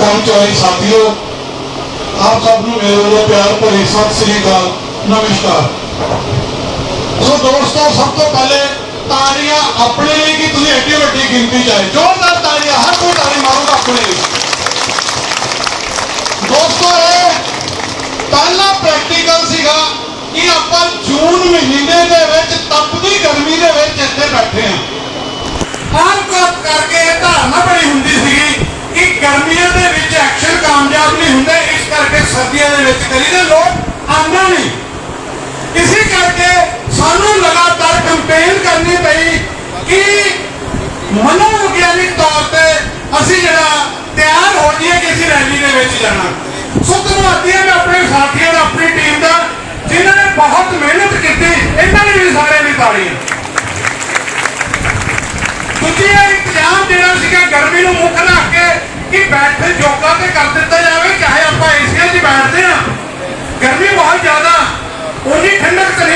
ਕੰਚ ਆਏ ਸਾਥੀਓ। ਆਪ ਸਭ ਨੂੰ ਮੇਰੇ ਵੱਲੋਂ ਪਿਆਰ ਭਰੀ ਸਤਿ ਸ੍ਰੀ ਅਕਾਲ। ਨਮਸਕਾਰ। ਸੋ ਦੋਸਤੋ, ਸਭ ਤੋਂ ਪਹਿਲੇ ਤਾੜੀਆਂ ਆਪਣੇ ਲਈ ਕਿ ਤੁਸੀਂ ਐਡੀ ਵੱਡੀ ਗਿਣਤੀ ਚ ਆਏ? ਜ਼ੋਰਦਾਰ ਤਾੜੀਆਂ, ਹਰ ਕੋਈ ਤਾੜੀ ਮਾਰੂਗਾ ਆਪਣੇ ਲਈ। ਦੋਸਤੋ, ਇਹ ਪਹਿਲਾ ਪ੍ਰੈਕਟੀਕਲ ਸੀਗਾ ਕਿ ਆਪਾਂ ਜੂਨ ਮਹੀਨੇ ਦੇ ਵਿੱਚ ਤਪਦੀ ਗਰਮੀ ਦੇ ਵਿੱਚ ਇੱਥੇ ਬੈਠੇ ਹਾਂ। ਆਮ ਕੱਪ ਕਰਕੇ ਇਹ ਧਾਰਨਾ ਬਣੀ ਹੁੰਦੀ ਸੀਗੀ ਗਰਮੀਆਂ ਦੇ ਵਿੱਚ ਐਕਸ਼ਨ ਕਾਮਯਾਬ ਨਹੀਂ ਹੁੰਦੇ, ਇਸ ਕਰਕੇ ਸਰਦੀਆਂ ਦੇ ਵਿੱਚ ਕਰੀਦੇ ਲੋਕ ਆਉਂਦੇ ਨਹੀਂ। ਇਸੇ ਕਰਕੇ ਸਾਨੂੰ ਲਗਾਤਾਰ ਕੰਪੇਨ ਕਰਨੀ ਪਈ ਕਿ ਮਨੋਵਿਗਿਆਨਿਕ ਤੌਰ ਤੇ ਅਸੀਂ ਜਿਹੜਾ ਤਿਆਰ ਹੋ ਜਾਈਏ ਕਿ ਅਸੀਂ ਰੈਲੀ ਦੇ ਵਿੱਚ ਜਾਣਾ। ਸੋ ਧੰਨਵਾਦੀ ਹਾਂ ਮੈਂ ਆਪਣੇ ਸਾਥੀਆਂ ਦਾ, ਆਪਣੀ ਟੀਮ ਦਾ, ਜਿਨ੍ਹਾਂ ਨੇ ਬਹੁਤ ਮਿਹਨਤ ਕੀਤੀ, ਇਹਨਾਂ ਨੇ ਵੀ ਸਾਰੇ ਦੀ ਤਾੜੀਆਂ ਦੂਜੀ ਇੰਤਜ਼ਾਮ ਜਿਹੜਾ ਸੀਗਾ, ਗਰਮੀ ਨੂੰ ਮੁੱਖ ਰੱਖ ਕਿ ਬੈਠੇ ਜੋਗਾ ਤੇ ਕਰ ਦਿੱਤਾ ਜਾਵੇ, ਚਾਹੇ ਆਪਾਂ ਏਸੀਆਂ 'ਚ ਬੈਠਦੇ ਆ ਗਰਮੀ ਬਹੁਤ ਜ਼ਿਆਦਾ ਉਨੀ ਠੰਡਕ ਤਾਂ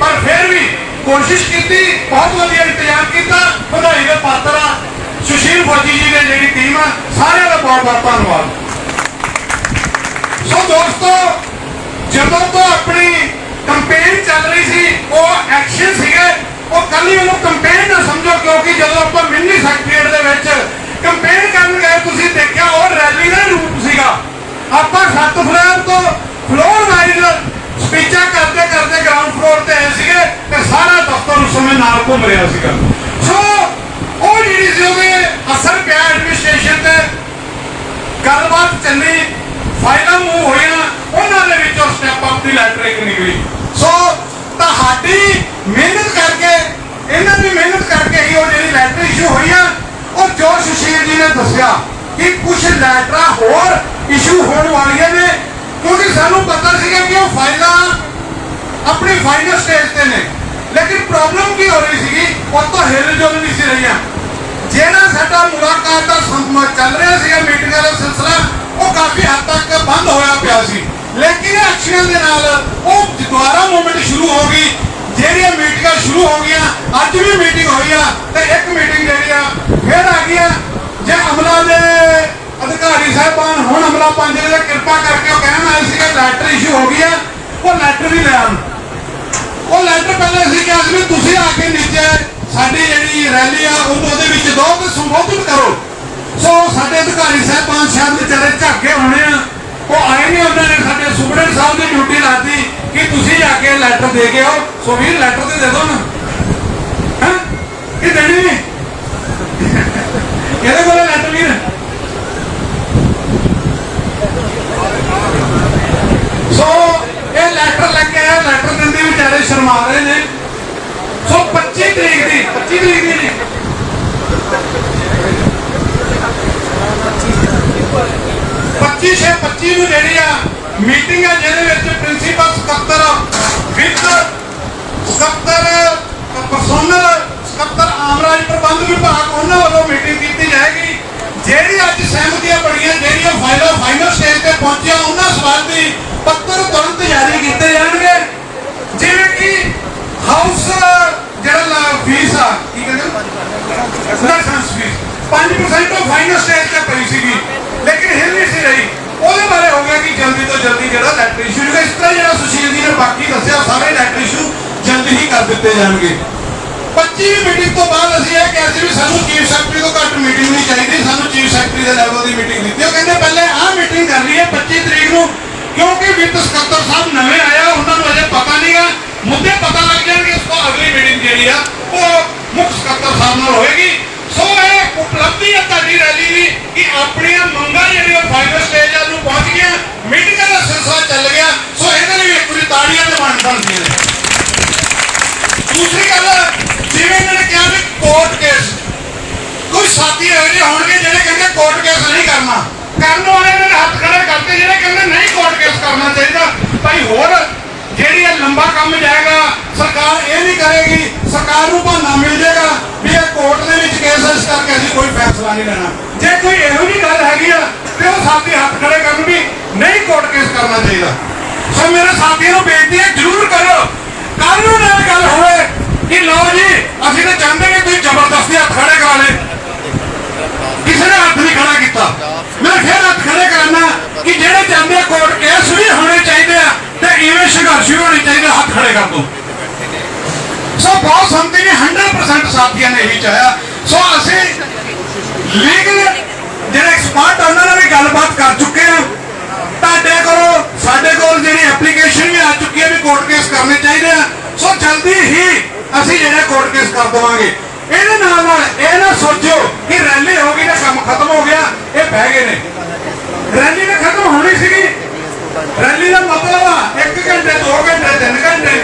ਪਰ ਫਿਰ ਵੀ ਕੋਸ਼ਿਸ਼ ਕੀਤੀ, ਬਹੁਤ ਵਧੀਆ ਇੰਤਜ਼ਾਮ ਕੀਤਾ, ਵਧਾਈ ਦੇ ਪਾਤਰ ਆ। ਸੁਸ਼ੀਲ ਫੌਜੀ ਜੀ ਨੇ ਜਿਹੜੀ ਟੀਮ ਆ, ਸਾਰਿਆਂ ਦਾ ਬਹੁਤ ਬਹੁਤ ਧੰਨਵਾਦ। ਸੋ ਦੋਸਤੋ, ਜਦੋਂ ਤੋਂ ਆਪਣੀ ਕੰਪੇਨ ਚੱਲ ਰਹੀ ਸੀ, ਉਹ ਐਕਸ਼ਨ ਸੀਗੇ। ਉਹ ਕੱਲੀ ਉਹਨੂੰ ਕੰਪੇਨ ਨਾ ਸਮਝੋ, ਕਿਉਂਕਿ ਜਦੋਂ ਆਪਾਂ ਮਿੰਨੀ ਸੈਕਟਰੀਏਟ ਦੇ ਵਿੱਚ ਕੰਪੇਨ ਗਏ, ਤੁਸੀਂ ਦੇਖਿਆ ਉਹ ਰੈਲੀ ਦਾ ਰੂਪ ਸੀਗਾ। ਆਪਾਂ ਸੱਤ ਫਲੋਰ ਤੋਂ ਫਲੋਰ ਵਾਈਜ਼ ਸਪੀਚਾਂ ਕਰਦੇ ਕਰਦੇ ਗਰਾਊਂਡ ਫਲੋਰ ਤੇ ਆਏ ਸੀਗੇ ਤੇ ਸਾਰਾ ਦਫ਼ਤਰ ਉਸ ਸਮੇਂ ਨਾਲ ਘੁੰਮ ਰਿਹਾ ਸੀਗਾ। ਸੋ ਉਹ ਜਿਹੜੀ ਸੀ ਅਸਰ ਪਿਆ ਐਡਮਿਨਿਸਟ੍ਰੇਸ਼ਨ ਤੇ। ਗੱਲਬਾਤ ਚੱਲੀ, ਫਾਈਲਾਂ ਮੂਵ ਹੋਈਆਂ, ਉਹਨਾਂ ਦੇ ਵਿੱਚੋਂ ਸਟੈਪ ਅਪ ਦੀ ਲੈਟਰ ਇੱਕ ਨਿਕਲੀ। ਸੋ ਤੁਹਾਡੀ ਮਿਹਨਤ ਕਰਕੇ, ਇਹਨਾਂ ਦੀ ਮਿਹਨਤ ਕਰਕੇ ਹੀ ਉਹ ਜਿਹੜੀ ਲੈਟਰ ਇਸ਼ੂ ਹੋਈ ਆ ਉਹ ਜੋ ਸੁਸ਼ੀਲ ਜੀ ਨੇ ਦੱਸਿਆ ਕਿ ਕੁਝ ਲੈਟਰਾਂ ਹੋਰ ਇਸ਼ੂ ਹੋਣ ਵਾਲੀਆਂ ਨੇ। ਕਿਉਂਕਿ ਸਾਨੂੰ ਪਤਾ ਸੀਗਾ ਕਿ ਉਹ ਫਾਈਲਾਂ ਆਪਣੀ ਫਾਈਨਲ ਸਟੇਜ ਤੇ ਨੇ। ਲੇਕਿਨ ਪ੍ਰੋਬਲਮ ਕੀ ਹੋ ਰਹੀ ਸੀਗੀ? ਉਹ ਤਾਂ ਹਿਲ ਜੁਲ ਨਹੀਂ ਸੀ ਰਹੀਆਂ। ਜਿਹੜਾ ਸਾਡਾ ਮੁਲਾਕਾਤ ਦਾ ਸਮ- ਚੱਲ ਰਿਹਾ ਸੀਗਾ ਮੀਟਿੰਗਾਂ ਦਾ ਸਿਲਸਿਲਾ, ਉਹ ਕਾਫੀ ਹੱਦ ਤੱਕ ਬੰਦ ਹੋਇਆ ਪਿਆ ਸੀ। ਲੇਕਿਨ ਐਕਸ਼ਨ ਦੇ ਨਾਲ ਉਹ ਦੁਬਾਰਾ ਮੂਵਮੈਂਟ ਸ਼ੁਰੂ ਹੋ ਗਈ। ਜਿਹੜੀਆਂ ਮੀਟਿੰਗਾਂ ਸ਼ੁਰੂ ਹੋ ਗਈਆਂ, ਅੱਜ ਵੀ ਮੀਟਿੰਗ ਹੋਈ ਆ ਤੇ ਇੱਕ ਮੀਟਿੰਗ ਫਿਰ ਆ ਗਿਆ ਜੇ ਅਮਲਾ ਦੇ ਅਧਿਕਾਰੀ ਸਾਹਿਬਾਨ ਹੁਣ ਅਮਲਾ ਪੰਜ ਦੇ ਕਿਰਪਾ ਕਰਕੇ ਉਹ ਕਹਿਣ ਆਏ ਸੀਗੇ ਲੈਟਰ ਇਸ਼ੂ ਹੋ ਗਈ ਉਹ ਲੈਟਰ ਵੀ ਲੈ ਆਉਣ। ਉਹ ਲੈਟਰ ਪਹਿਲੇ ਅਸੀਂ ਕਿਹਾ ਸੀ ਤੁਸੀਂ ਆ ਕੇ ਨੀਚੇ ਸਾਡੀ ਜਿਹੜੀ ਰੈਲੀ ਆ ਉਹਦੇ ਵਿੱਚ ਦੋ ਤੇ ਸੰਬੋਧਨ ਕਰੋ। ਸੋ ਸਾਡੇ ਅਧਿਕਾਰੀ ਸਾਹਿਬਾਨ ਸ਼ਾਇਦ ਵਿਚਾਰੇ ਝਾਕੇ ਹੋਣੇ ਆ। ਉਹ ਆਏ ਨਹੀਂ ਉਹਨਾਂ ਨੇ ਸਾਡੇ ਸੁਪਰਡੈਂਟ ਸਾਹਿਬ ਦੀ ਡਿਊਟੀ ਲਾਤੀ ਕਿ ਤੁਸੀਂ ਜਾ ਕੇ ਲੈਟਰ ਦੇ ਕੇ ਆਓ। ਸੋ ਵੀਰ ਲੈਟਰ ਤੇ ਦੇ ਦਿਓ ਨਾ। ਹਾਂ? ਇਹ ਦੇਣੀ ਨਹੀਂ ਇਹਦੇ ਕੋਲ ਲੈਟਰ ਵੀਰ? ਸੋ ਇਹ ਲੈਟਰ ਲੈ ਕੇ ਆਇਆ, ਲੈਟਰ ਦਿੰਦੇ ਵਿਚਾਰੇ ਸ਼ਰਮਾ ਰਹੇ ਨੇ। ਸੋ 25 ਤਰੀਕ ਦੀ 25 ਤਰੀਕ ਦੀ ਨਹੀਂ। 25 ਛੇ 25 ਨੂੰ ਜਿਹੜੀ ਆ, ਮੀਟਿੰਗ ਆ ਜਿਹਦੇ ਵਿੱਚ ਪ੍ਰਿੰਸੀਪਲ ਸਕੱਤਰ ਵਿੱਤ ਸਕੱਤਰ ਫੀਸ ਕੀ ਕਹਿੰਦੇ? ਲਾਇਸੈਂਸ ਫੀਸ 5% ਤੋਂ ਫਾਈਨਲ ਸਟੇਜ ਤੇ ਪਈ ਸੀਗੀ। ਲੇਕਿਨ ਹਿਲ ਨਹੀਂ ਸੀ ਰਹੀ। ਉਹਦੇ ਬਾਰੇ ਹੋ ਗਿਆ ਕਿ ਜਲਦੀ ਤੋਂ ਜਲਦੀ ਜਿਹੜਾ ਲੈਟਰ ਇਸ਼ੂ ਹੋਏਗਾ ਇਸ ਤਰ੍ਹਾਂ ਜਿਹੜਾ ਸੁਸ਼ੀਲ ਜੀ ਨੇ ਬਾਕੀ ਦੱਸਿਆ ਸਾਰੇ ਲੈਟਰ ਇਸ਼ੂ ਜਲਦੀ ਹੀ ਕਰ ਦਿੱਤੇ ਜਾਣਗੇ। 25 ਮੀਟਿੰਗ ਤੋਂ ਬਾਅਦ ਅਸੀਂ ਇਹ ਕਿਹਾ ਸੀ ਵੀ ਸਾਨੂੰ ਚੀਫ ਸੈਕਟਰੀ ਤੋਂ ਘੱਟ ਮੀਟਿੰਗ ਨਹੀਂ ਚਾਹੀਦੀ, ਸਾਨੂੰ ਚੀਫ ਸੈਕਟਰੀ ਦੇ ਲੈਵਲ ਦੀ ਮੀਟਿੰਗ ਦਿੱਤੀ। ਉਹ ਕਹਿੰਦੇ, ਪਹਿਲੇ ਆਹ ਮੀਟਿੰਗ ਕਰ ਲਈਏ 25 ਤਰੀਕ ਨੂੰ, ਕਿਉਂਕਿ ਵਿੱਤ ਸਕੱਤਰ ਸਾਹਿਬ ਨਵੇਂ ਆਇਆ ਉਹਨਾਂ ਨੂੰ ਅਜੇ ਪਤਾ ਨਹੀਂਗਾ ਮੁੱਦੇ ਪਤਾ ਲੱਗ ਜਾਣਗੇ ਉਸ ਤੋਂ ਅਗਲੀ ਮੀਟਿੰਗ ਜਿਹੜੀ ਆ ਉਹ ਮੁੱਖ ਸਕੱਤਰ ਸਾਹਿਬ ਨਾਲ ਹੋਏਗੀ ਸੋ ਇਹ ਉਪਲਬਧੀ ਹੈ ਤੁਹਾਡੀ ਰੈਲੀ ਦੀ ਕਿ ਆਪਣੀਆਂ ਮੰਗਾਂ ਜਿਹੜੀਆਂ ਫਾਈਨਲ ਸਟੇਜ ਨੂੰ ਪਹੁੰਚ ਗਈਆਂ ਮੀਟਿੰਗਾਂ ਦਾ ਸਿਲਸਿਲਾ ਚੱਲ ਗਿਆ ਸੋ ਇਹਦੇ ਲਈ ਵੀ ਇੱਕ ਵਾਰੀ ਤਾੜੀਆਂ ਤੇ ਬਣ ਬਣਦੀਆਂ ਨੇ ਦੂਸਰੀ ਗੱਲ ਜਿਵੇਂ ਇਹਨਾਂ ਨੇ ਕਿਹਾ ਵੀ ਕੋਰਟ ਕੇਸ ਕੋਈ ਸਾਥੀ ਇਹੋ ਜਿਹੇ ਹੋਣਗੇ ਜਿਹੜੇ ਕਹਿੰਦੇ ਕੋਰਟ ਕੇਸ ਨਹੀਂ ਕਰਨਾ ਕਰਨ ਵਾਲੇ ਨੇ ਹੱਥ ਖੜੇ ਕਰਤੇ, ਜਿਹੜੇ ਕਹਿੰਦੇ ਨਹੀਂ ਕੋਰਟ ਕੇਸ ਕਰਨਾ ਚਾਹੀਦਾ। ਭਾਈ ਹੋਰ, ਜਿਹੜੀ ਇਹ ਲੰਬਾ ਕੰਮ ਜਾਏਗਾ, ਸਰਕਾਰ ਇਹ ਨਹੀਂ ਕਰੇਗੀ, ਸਰਕਾਰ ਨੂੰ ਬਹਾਨਾ ਮਿਲ ਜਾਏਗਾ ਵੀ ਇਹ ਕੋਰਟ ਦੇ ਵਿੱਚ ਕੇਸ ਇਸ ਕਰਕੇ ਅਸੀਂ ਕੋਈ ਫੈਸਲਾ ਨਹੀਂ ਲੈਣਾ। ਜੇ ਕੋਈ ਇਹੋ ਜਿਹੀ ਗੱਲ ਹੈਗੀ ਆ ਤੇ ਉਹ ਸਾਥੀ ਹੱਥ ਖੜੇ ਕਰਨ ਵੀ ਨਹੀਂ ਕੋਰਟ ਕੇਸ ਕਰਨਾ ਚਾਹੀਦਾ ਸੋ ਮੇਰੇ ਸਾਥੀਆਂ ਨੂੰ ਬੇਨਤੀ ਹੈ ਜਰੂਰ ਕਰੋ ਕੱਲ ਨੂੰ ਨਾਲ ਗੱਲ ਹੋਵੇ ਕਿ ਲਓ ਜੀ ਅਸੀਂ ਤਾਂ ਚਾਹੁੰਦੇ ਕਿ ਤੁਸੀਂ ਜ਼ਬਰਦਸਤੀ ਹੱਥ ਖੜੇ ਕਰਾ ਲੈ ਕਿਸੇ ਨੇ ਹੱਥ ਨਹੀਂ ਖੜਾ ਕੀਤਾ ਮੈਂ ਫਿਰ ਜਾਂਦੇ ਕੋਰਟ ਕੇਸ ਵੀ ਹੋਣੇ ਚਾਹੀਦੇ ਆ ਤੇ ਇਵੇਂ ਸੰਘਰਸ਼ ਵੀ ਹੋਣੇ ਚਾਹੀਦੇ, ਹੱਥ ਖੜੇ ਕਰ ਦੋ। ਸੋ ਬਹੁਤ ਸੰਮਤੀ ਨੇ 100% ਸਾਥੀਆਂ ਨੇ ਇਹੀ ਚਾਹਿਆ। ਸੋ ਅਸੀਂ ਲੀਗਲ ਜਿਹੜੇ ਐਕਸਪਰਟ ਉਹਨਾਂ ਨਾਲ ਵੀ ਗੱਲਬਾਤ ਕਰ ਚੁੱਕੇ ਆ। ਤੁਹਾਡੇ ਕੋਲ, ਸਾਡੇ ਕੋਲ ਜਿਹੜੀ ਐਪਲੀਕੇਸ਼ਨ ਵੀ ਆ ਚੁੱਕੀ ਹੈ ਵੀ ਕੋਰਟ ਕੇਸ ਕਰਨੇ ਚਾਹੀਦੇ ਆ। ਸੋ ਜਲਦੀ ਹੀ ਅਸੀਂ ਜਿਹੜਾ ਕੋਰਟ ਕੇਸ ਕਰ ਦਵਾਂਗੇ। ਇਹਦੇ ਨਾਲ ਨਾਲ ਇਹ ਨਾ ਸੋਚਿਓ ਕਿ ਰੈਲੀ ਹੋ ਗਈ ਤਾਂ ਕੰਮ ਖਤਮ ਹੋ ਗਿਆ, ਇਹ ਬਹਿ ਗਏ ਨੇ। ਰੈਲੀ ਤਾਂ ਖਤਮ ਹੋਣੀ ਸੀਗੀ। ਰੈਲੀ ਦਾ ਮਤਲਬ ਆ 1 ਘੰਟੇ 2 ਘੰਟੇ 3 ਘੰਟੇ।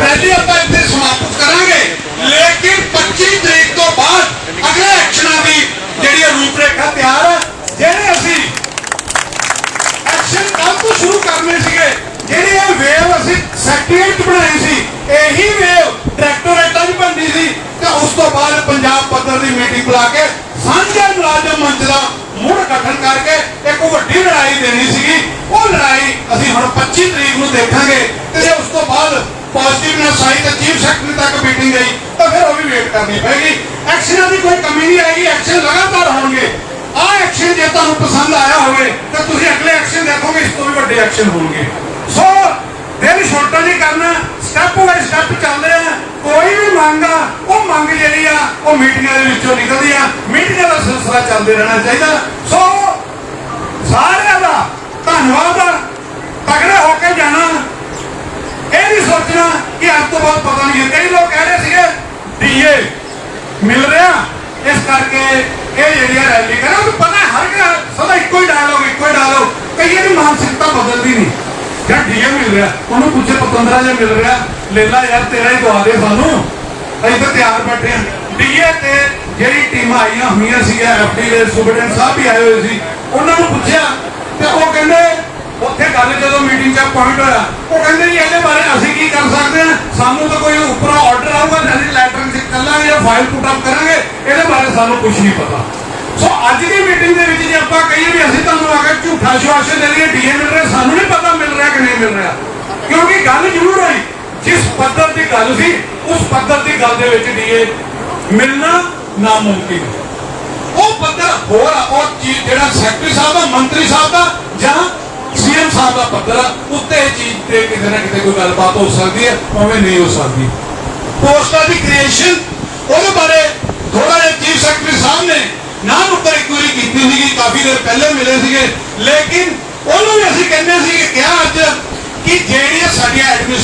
ਰੈਲੀ ਆਪਾਂ ਇੱਥੇ ਸਮਾਪਤ ਕਰਾਂਗੇ। ਲੇਕਿਨ 25 ਤਰੀਕ ਤੋਂ ਬਾਅਦ ਅਗਲੇ ਐਕਸ਼ਨਾਂ ਦੀ ਜਿਹੜੀ ਰੂਪਰੇਖਾ ਤਿਆਰ ਹੈ ਜਿਹੜੇ ਅਸੀਂ ਐਕਸ਼ਨ ਕੱਲ ਤੋਂ ਸ਼ੁਰੂ ਕਰਨੇ ਸੀਗੇ, ਜਿਹੜੀ ਇਹ ਵੇਵ ਅਸੀਂ ਸੈਕਟਰੀਏਟ ਬਣਾਈ ਸੀ, ਇਹੀ ਵੇਵ ਟਰੈਕਟੋਰੇਟਾਂ 'ਚ ਬਣਦੀ ਸੀ ਤੇ ਉਸ ਤੋਂ ਬਾਅਦ ਪੰਜਾਬ ਪੱਧਰ ਦੀ ਮੀਟਿੰਗ ਬੁਲਾ ਕੇ ਸਾਂਝੇ ਮੁਲਾਜ਼ਮ ਮੰਚ ਦਾ ਮੁੜ ਗਠਨ ਕਰਕੇ ਇੱਕ ਵੱਡੀ ਲੜਾਈ ਦੇਣੀ ਸੀਗੀ। ਉਹ ਲੜਾਈ ਅਸੀਂ ਹੁਣ 25 ਤਰੀਕ ਨੂੰ ਦੇਖਾਂਗੇ ਤੇ ਜੇ ਉਸ ਤੋਂ ਬਾਅਦ ਪੋਜ਼ਿਟਿਵਨੈਸ ਆਈ ਤੇ ਚੀਫ ਸੈਕਟਰੀ ਤੱਕ ਮੀਟਿੰਗ ਗਈ ਤਾਂ ਫਿਰ ਉਹ ਵੀ ਵੇਟ ਕਰਨੀ ਪੈਗੀ ਐਕਸ਼ਨਾਂ ਦੀ ਕੋਈ ਕਮੀ ਨਹੀਂ ਆਏਗੀ ਐਕਸ਼ਨ ਲਗਾਤਾਰ ਹੋਣਗੇ। ਆਹ ਐਕਸ਼ਨ ਜੇ ਤੁਹਾਨੂੰ ਪਸੰਦ ਆਇਆ ਹੋਵੇ, ਤਾਂ ਤੁਸੀਂ ਅਗਲੇ ਐਕਸ਼ਨ ਦੇਖੋਗੇ, ਇਸ ਤੋਂ ਵੀ ਵੱਡੇ ਐਕਸ਼ਨ ਹੋਣਗੇ। ਸੋ ਦਿਲ ਛੋਟਾ ਨਹੀਂ ਕਰਨਾ ਸਟੈਪ ਬਾਈ ਸਟੈਪ ਚੱਲਦੇ ਆ। ਕੋਈ ਵੀ ਮੰਗ ਆ, ਉਹ ਮੰਗ ਜਿਹੜੀ ਆ, ਉਹ ਮੀਟਿੰਗਾਂ ਦੇ ਵਿੱਚੋਂ ਨਿਕਲਦੀ ਆ। ਮੀਟਿੰਗ ਸਿਲਸਿਲਾ ਚੱਲਦੇ ਰਹਿਣਾ ਚਾਹੀਦਾ। ਸੋ ਸਾਰਿਆਂ ਦਾ ਧੰਨਵਾਦ ਤਗੜੇ ਹੋ ਕੇ ਜਾਣਾ। ਇਹ ਨਹੀਂ ਸੋਚਣਾ ਕਿ ਅੱਜ ਤੋਂ ਬਾਅਦ ਪਤਾ ਨਹੀਂ ਕਈ ਲੋਕ ਕਹਿ ਰਹੇ ਸੀਗੇ, ਡੀਏ, ਮਿਲ ਰਿਹਾ। ਇਸ ਕਰਕੇ ਇਹ ਜਿਹੜੀ ਰੈਲੀ ਕਰਾਂ ਉਹ ਪਤਾ ਹਰ ਇੱਕ ਸਦਾ ਇੱਕੋ ਹੀ ਡਾਇਲੋਗ ਇੱਕੋ ਹੀ ਡਾਇਲੋਗ ਕਈਆਂ ਦੀ ਮਾਨਸਿਕਤਾ ਬਦਲਦੀ ਨਹੀਂ। ਯਾਰ ਡੀਏ ਮਿਲ ਰਿਹਾ, ਉਹਨੂੰ ਪੁੱਛੇ ਪਤੰਦਰਾ ਜੇ ਮਿਲ ਰਿਹਾ, ਲੈ ਯਾਰ, ਤੇਰਾ ਹੀ ਦਵਾ ਦੇ ਸਾਨੂੰ। ਅਸੀਂ ਤਾਂ ਤਿਆਰ ਬੈਠੇ ਹਾਂ ਡੀਏ ਤੇ ਜਿਹੜੀ ਟੀਮਾਂ ਆਈਆਂ ਹੋਈਆਂ ਸੀਗੀਆਂ ਐਫਡੀ ਦੇ ਸੁਬਡੈਂਟ ਸਾਹਿਬ ਵੀ ਆਏ ਹੋਏ ਸੀ, ਉਹਨਾਂ ਨੂੰ ਪੁੱਛਿਆ ਤੇ ਉਹ ਕਹਿੰਦੇ, ਉੱਥੇ ਗੱਲ ਜਦੋਂ ਮੀਟਿੰਗ 'ਚ ਪੁਆਇੰਟ ਹੋਇਆ, ਉਹ ਕਹਿੰਦੇ ਜੀ, ਇਹਦੇ ਬਾਰੇ ਅਸੀਂ ਕੀ ਕਰ ਸਕਦੇ ਹਾਂ? ਸਾਨੂੰ ਤਾਂ ਕੋਈ ਉੱਪਰੋਂ ਆਰਡਰ ਆਊਗਾ ਅਸੀਂ ਲੈਟਰ 'ਚ ਚੱਲਾਂਗੇ ਜਾਂ ਫਾਈਲ ਪੁੱਟ ਅਪ ਕਰਾਂਗੇ, ਇਹਦੇ ਬਾਰੇ ਸਾਨੂੰ ਕੁਝ ਨਹੀਂ ਪਤਾ। ਸੋ ਅੱਜ ਦੀ ਮੀਟਿੰਗ ਦੇ ਵਿੱਚ ਜੇ ਆਪਾਂ ਕਹੀਏ ਵੀ ਅਸੀਂ ਤੁਹਾਨੂੰ ਆ ਕੇ ਝੂਠਾ ਸ਼ਵਾਸ਼ਨ ਦੇ ਲਈਏ ਡੀਏ ਮਿਲ ਰਿਹਾ, ਸਾਨੂੰ ਨਹੀਂ ਪਤਾ ਮਿਲ ਰਿਹਾ ਕਿ ਨਹੀਂ ਮਿਲ ਰਿਹਾ। ਕਿਉਂਕਿ ਗੱਲ ਜ਼ਰੂਰ ਹੋਈ, ਜਿਸ ਪੱਧਰ ਦੀ ਗੱਲ ਸੀ, ਉਸ ਪੱਧਰ ਦੀ ਗੱਲ ਦੇ ਵਿੱਚ ਡੀਏ ਮਿਲਣਾ ਨਾਮੁਮਕਿਨ ਹੈ ਉਹ ਪੱਧਰ ਹੋਰ ਆ, ਉਹ ਚੀਜ਼ ਜਿਹੜਾ ਸੈਕਟਰੀ ਸਾਹਿਬ ਦਾ ਮੰਤਰੀ ਸਾਹਿਬ ਦਾ ਜਾਂ ਸੀਐਮ ਸਾਹਿਬ ਦਾ ਪੱਧਰ ਆ, ਉੱਤੇ ਚੀਜ਼ ਤੇ ਕਿਤੇ ਨਾ ਕਿਤੇ ਕੋਈ ਗੱਲਬਾਤ ਹੋ ਸਕਦੀ ਹੈ ਉਵੇਂ ਨਹੀਂ ਹੋ ਸਕਦੀ। ਪੋਸਟਾਂ ਦੀ ਕ੍ਰੀਏਸ਼ਨ ਉਹਦੇ ਬਾਰੇ ਥੋੜਾ ਜਿਹਾ ਚੀਫ ਸੈਕਟਰੀ ਸਾਹਿਬ ਨੇ ਨਾਮ ਉੱਪਰ ਇਨਕੁਆਇਰੀ ਕੀਤੀ ਸੀਗੀ ਕਾਫੀ ਦੇਰ ਪਹਿਲੇ ਮਿਲੇ ਸੀਗੇ। ਲੇਕਿਨ ਉਹਨੂੰ ਵੀ ਅਸੀਂ ਕਹਿੰਦੇ ਸੀ ਕਿ ਕਿਹਾ ਅੱਜ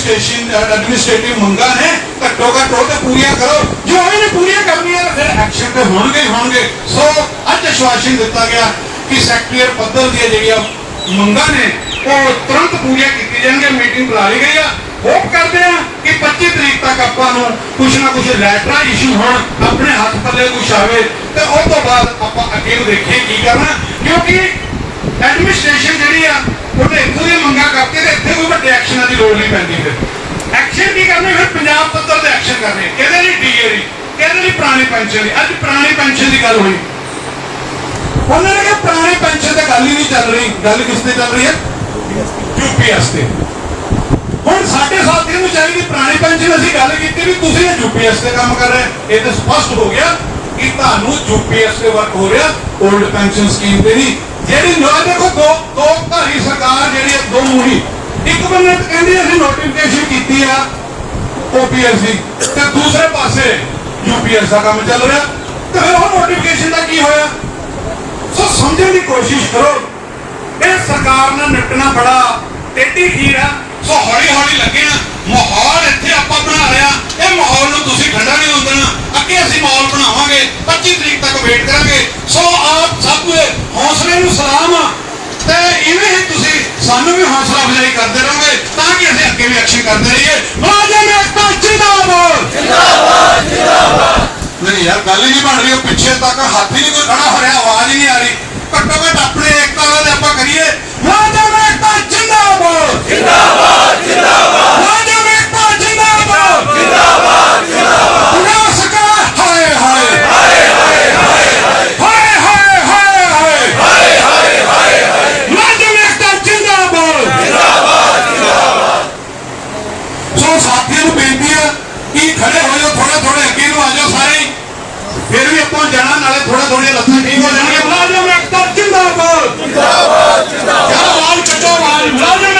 ਐਡਮਿਨਿਸਟ੍ਰੇਸ਼ਨ ਐਡਮਿਨਿਸਟ੍ਰੇਟਿਵ ਮੰਗਾਂ ਨੇ, ਘੱਟੋ ਘੱਟ ਉਹ ਤੇ ਪੂਰੀਆਂ ਕਰੋ। ਜੋ ਇਹਨੇ ਪੂਰੀਆਂ ਕਰਨੀਆਂ ਫਿਰ ਐਕਸ਼ਨ ਤੇ ਹੋਣਗੇ ਹੋਣਗੇ। ਸੋ ਅੱਜ ਆਸ਼ਵਾਸਨ ਦਿੱਤਾ ਗਿਆ ਕਿ ਸੈਕਟਰੀਅਰ ਪੱਧਰ ਦੀਆਂ ਜਿਹੜੀਆਂ ਮੰਗਾਂ ਨੇ, ਉਹ ਤੁਰੰਤ ਪੂਰੀਆਂ ਕੀਤੀਆਂ ਜਾਣਗੀਆਂ ਮੀਟਿੰਗ ਬੁਲਾ ਲਈ ਗਈ ਆ। ਹੋਪ ਕਰਦੇ ਆ ਕਿ 25 ਤਰੀਕ ਤੱਕ ਆਪਾਂ ਨੂੰ ਕੁਝ ਨਾ ਕੁਝ ਲੈਟਰਾਂ ਇਸ਼ੂ ਹੋਣ, ਆਪਣੇ ਹੱਥ ਪੱਲੇ ਕੁਝ ਆਵੇ, ਤੇ ਉਸ ਤੋਂ ਬਾਅਦ ਆਪਾਂ ਅੱਗੇ ਨੂੰ ਦੇਖੀਏ ਕੀ ਕਰਨਾ। ਕਿਉਂਕਿ ਐਡਮਿਨਿਸਟ੍ਰੇਸ਼ਨ ਜਿਹੜੀ ਆ, ਉਹਨੇ ਇੱਥੋਂ ਦੀ ਮੰਗਾਂ ਕਰਕੇ ਤੇ ਇੱਥੇ ਕੋਈ ਵੱਡੇ ਐਕਸ਼ਨਾਂ ਦੀ ਲੋੜ ਨਹੀਂ ਪੈਂਦੀ ਫਿਰ। ਐਕਸ਼ਨ ਕੀ ਕਰਨੇ? ਫਿਰ ਪੰਜਾਬ ਪੱਧਰ ਤੇ ਐਕਸ਼ਨ ਕਰਨੇ। ਕਿਹਦੇ ਲਈ? ਡੀਏ ਦੀ ਕਿਹਦੇ ਲਈ? ਪੁਰਾਣੀ ਪੈਨਸ਼ਨ ਦੀ ਅੱਜ ਪੁਰਾਣੀ ਪੈਨਸ਼ਨ ਦੀ ਗੱਲ ਹੋਈ। ਉਹਨਾਂ ਨੇ ਕਿਹਾ ਪੁਰਾਣੀ ਪੈਨਸ਼ਨ ਤੇ ਗੱਲ ਹੀ ਨਹੀਂ ਚੱਲ ਰਹੀ। ਗੱਲ ਕਿਸ ਤੇ ਚੱਲ ਰਹੀ ਹੈ? ਯੂਪੀਐਸ ਤੇ। ਹੁਣ ਸਾਡੇ ਸਾਥੀਆਂ ਨੂੰ ਚਾਹੀਦੀ ਪੁਰਾਣੀ ਪੈਨਸ਼ਨ ਅਸੀਂ ਗੱਲ ਕੀਤੀ ਵੀ ਤੁਸੀਂ ਇਹ ਯੂਪੀਐਸ ਤੇ ਕੰਮ ਕਰ ਰਹੇ ਇਹ ਤਾਂ ਸਪਸ਼ਟ ਹੋ ਗਿਆ ਕਿ ਤੁਹਾਨੂੰ ਯੂਪੀਐਸ ਤੇ ਵਰਕ ਹੋ ਰਿਹਾ। 올ਡ ਪੈਨਸ਼ਨ ਸਕੀਮ ਤੇ ਨਹੀਂ। ਜਿਹੜੀ ਨੋ ਦੇਖੋ, ਦੋ ਦੋ ਧਾਰੀ ਸਰਕਾਰ ਜਿਹੜੀ ਦੋ ਮੂਹੀ ਇੱਕ ਬੰਨੇ ਕਹਿੰਦੀ ਅਸੀਂ ਨੋਟੀਫਿਕੇਸ਼ਨ ਕੀਤੀ ਆ ਓਪੀਐਸ ਤੇ ਦੂਸਰੇ ਪਾਸੇ ਯੂਪੀਐਸ ਦਾ ਕੰਮ ਚੱਲ ਰਿਹਾ। ਤੇ ਫਿਰ ਉਹ ਨੋਟੀਫਿਕੇਸ਼ਨ ਦਾ ਕੀ ਹੋਇਆ? ਸੋ ਸਮਝਣ ਦੀ ਕੋਸ਼ਿਸ਼ ਕਰੋ। ਇਹ ਸਰਕਾਰ ਨਾਲ ਨਿਪਟਣਾ ਬੜਾ ਟੇਢੀ ਖੀਰ ਆ। ਸੋ ਹੌਲੀ ਹੌਲੀ ਲੱਗੇ ਆ। ਮਾਹੌਲ ਇੱਥੇ ਆਪਾਂ ਬਣਾ ਲਿਆ। ਇਹ ਮਾਹੌਲ ਨੂੰ ਤੁਸੀਂ ਠੰਡਾ ਨਹੀਂ ਹੋਣ ਅੱਗੇ ਅਸੀਂ ਮਾਹੌਲ ਬਣਾਵਾਂਗੇ 25 ਤਰੀਕ ਤੱਕ ਵੇਟ ਕਰਾਂਗੇ ਸੋ ਆਪ ਸਭ ਦੇ ਹੌਸਲੇ ਨੂੰ ਸਲਾਮ ਆ। ਤੇ ਇਵੇਂ ਹੀ ਤੁਸੀਂ ਸਾਨੂੰ ਵੀ ਹੌਸਲਾ ਅਫਜ਼ਾਈ ਕਰਦੇ ਰਹੋਗੇ ਤਾਂ ਕਿ ਅਸੀਂ ਅੱਗੇ ਵੀ ਐਕਸ਼ਨ ਕਰਦੇ ਰਹੀਏ। ਮੁਲਾਜ਼ਮ ਏਕਤਾ ਜਿੰਦਾਬਾਦ। ਨਹੀਂ ਯਾਰ, ਗੱਲ ਹੀ ਨਹੀਂ ਬਣ ਰਹੀ, ਉਹ ਪਿੱਛੇ ਤੱਕ ਹੱਥ ਹੀ ਨਹੀਂ ਕੋਈ ਖੜਾ ਹੋ ਰਿਹਾ, ਆਵਾਜ਼ ਹੀ ਨਹੀਂ ਆ ਰਹੀ। ਘੱਟੋ ਘੱਟ ਆਪਣੇ ਏਕਤਾ ਦੇ ਆਪਾਂ ਕਰੀਏ। जिंदाबाद जिंदाबाद